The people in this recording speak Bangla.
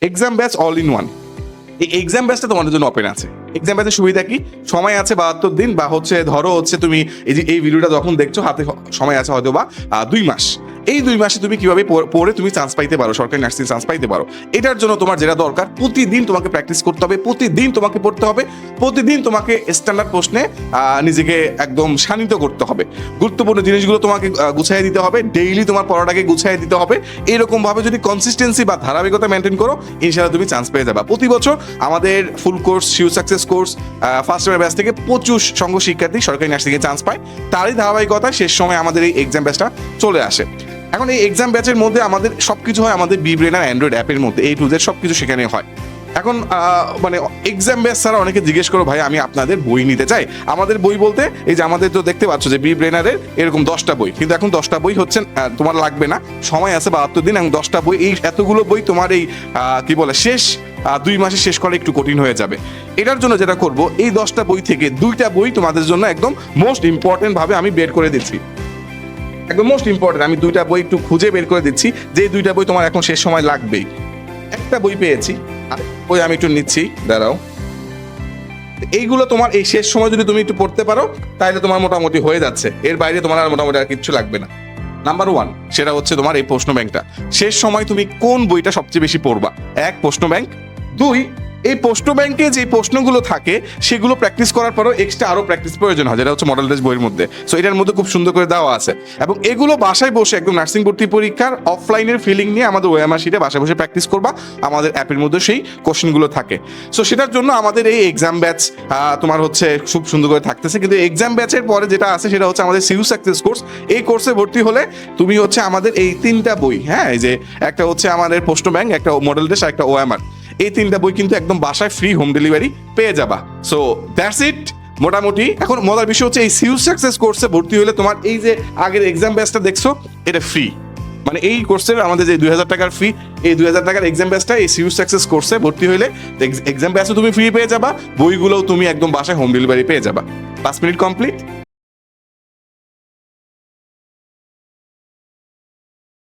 Exam batch all in one এই এক্সাম ব্যাচটা তোমাদের জন্য ওপেন আছে। এক্সাম ব্যাচের সুবিধা কি? সময় আছে বাহাত্তর দিন, বা হচ্ছে ধরো হচ্ছে তুমি এই যে এই ভিডিওটা যখন দেখছ, হাতে সময় আছে হয়তো বা দুই মাস। এই দুই মাসে তুমি কীভাবে পড়- তুমি চান্স পাইতে পারো, সরকারি নার্সিং চান্স পাইতে পারো। এটার জন্য তোমার যেটা দরকার, প্রতিদিন তোমাকে প্র্যাকটিস করতে হবে, প্রতিদিন তোমাকে পড়তে হবে প্রতিদিন তোমাকে স্ট্যান্ডার্ড প্রশ্নে নিজেকে একদম শানিত করতে হবে। গুরুত্বপূর্ণ জিনিসগুলো তোমাকে গুছিয়ে দিতে হবে। ডেইলি তোমার পড়াটাকে গুছিয়ে দিতে হবে। এরকম ভাবে যদি কনসিস্টেন্সি বা ধারাবাহিকতা মেনটেন করো ইনশাল্লাহ তুমি চান্স পেয়ে যাবে। প্রতি বছর আমাদের full course sure success course first year batch থেকে প্রচুর সংঘ শিক্ষার্থী সরকারি নার্সিংয়ে চান্স পায়। তারই ধারাবাহিকতা শেষ সময় আমাদের এই এক্সাম ব্যাচটা চলে আসে। এখন এই এক্সাম ব্যাচের মধ্যে আমাদের সবকিছু হয় আমাদের বি ব্রেন আর অ্যান্ড্রয়েড অ্যাপের মধ্যে। এই টু সবকিছু সেখানে হয়। এখন মানে এক্সাম ব্যাচ ছাড়া অনেকে জিজ্ঞেস করো, ভাই, আমি আপনাদের বই নিতে চাই। আমাদের বই বলতে, এই যে আমাদের তো দেখতে পাচ্ছ যে বি ব্রেনারের এরকম দশটা বই। কিন্তু এখন দশটা বই হচ্ছে তোমার লাগবে না। সময় আছে বাহাত্তর দিন এবং দশটা বই, এই এতগুলো বই তোমার এই কি বলে, শেষ দুই মাসে শেষ করা একটু কঠিন হয়ে যাবে। এটার জন্য যেটা করব, এই দশটা বই থেকে দুইটা বই তোমাদের জন্য একদম মোস্ট ইম্পর্টেন্ট ভাবে আমি বের করে দিচ্ছি। একদম মোস্ট ইম্পর্টেন্ট আমি দুইটা বই একটু খুঁজে বের করে দিচ্ছি। যে দুইটা বই তোমার এখন শেষ সময় লাগবেই। একটা বই পেয়েছি। বই আমি একটু নিচ্ছি, দাঁড়াও। এইগুলো তোমার এই শেষ সময় যদি তুমি একটু পড়তে পারো তাহলে তোমার মোটামুটি হয়ে যাচ্ছে। এর বাইরে তোমার আর মোটামুটি আর কিচ্ছু লাগবে না। নাম্বার ওয়ান সেটা হচ্ছে তোমার এই প্রশ্ন ব্যাংকটা শেষ সময় তুমি কোন বইটা সবচেয়ে বেশি পড়বা? এক, প্রশ্ন ব্যাংক দুই এই প্রশ্ন ব্যাংকে যে প্রশ্নগুলো থাকে, সেগুলো প্র্যাকটিস করার পরও এক্সট্রা আরও প্র্যাকটিস প্রয়োজন হয়, যেটা হচ্ছে মডেল টেস্ট বইয়ের মধ্যে। সো এটার মধ্যে খুব সুন্দর করে দেওয়া আছে। এবং এগুলো বাসায় বসে একদম নার্সিং ভর্তি পরীক্ষার অফলাইনের ফিলিং নিয়ে আমাদের ওএমআর শিটে বাসায় বসে প্র্যাকটিস করবা। আমাদের অ্যাপের মধ্যে সেই কোশ্চেনগুলো থাকে। সো সেটার জন্য আমাদের এই এক্সাম ব্যাচ তোমার হচ্ছে খুব সুন্দর করে থাকতেছে। কিন্তু এক্সাম ব্যাচের পরে যেটা আছে, সেটা হচ্ছে আমাদের সিউ সাকসেস কোর্স এই কোর্সে ভর্তি হলে তুমি হচ্ছে আমাদের এই তিনটা বই হ্যাঁ এই যে একটা হচ্ছে আমাদের পোস্ট ব্যাংক একটা মডেল টেস্ট আর একটা ওএমআর এই তিনটা বই কিন্তু একদম বাসায় ফ্রি হোম ডেলিভারি পেয়ে যাবা। সো দ্যাটস ইট মোটামুটি এখন মজার বিষয় হচ্ছে এই সিউ সাকসেস কোর্সে ভর্তি হলে তোমার এই যে আগের এক্সাম ব্যাচটা দেখছ, এটা ফ্রি মানে এই কোর্সের আমাদের যে দুই হাজার টাকার ফি এই দুই হাজার টাকার এক্সাম ব্যাচটা এই সিউ সাকসেস কোর্সে ভর্তি হলে এক্সাম ব্যাচও তুমি ফ্রি পেয়ে যাবা, বইগুলোও তুমি একদম বাসায় হোম ডেলিভারি পেয়ে যাবা। পাঁচ মিনিট কমপ্লিট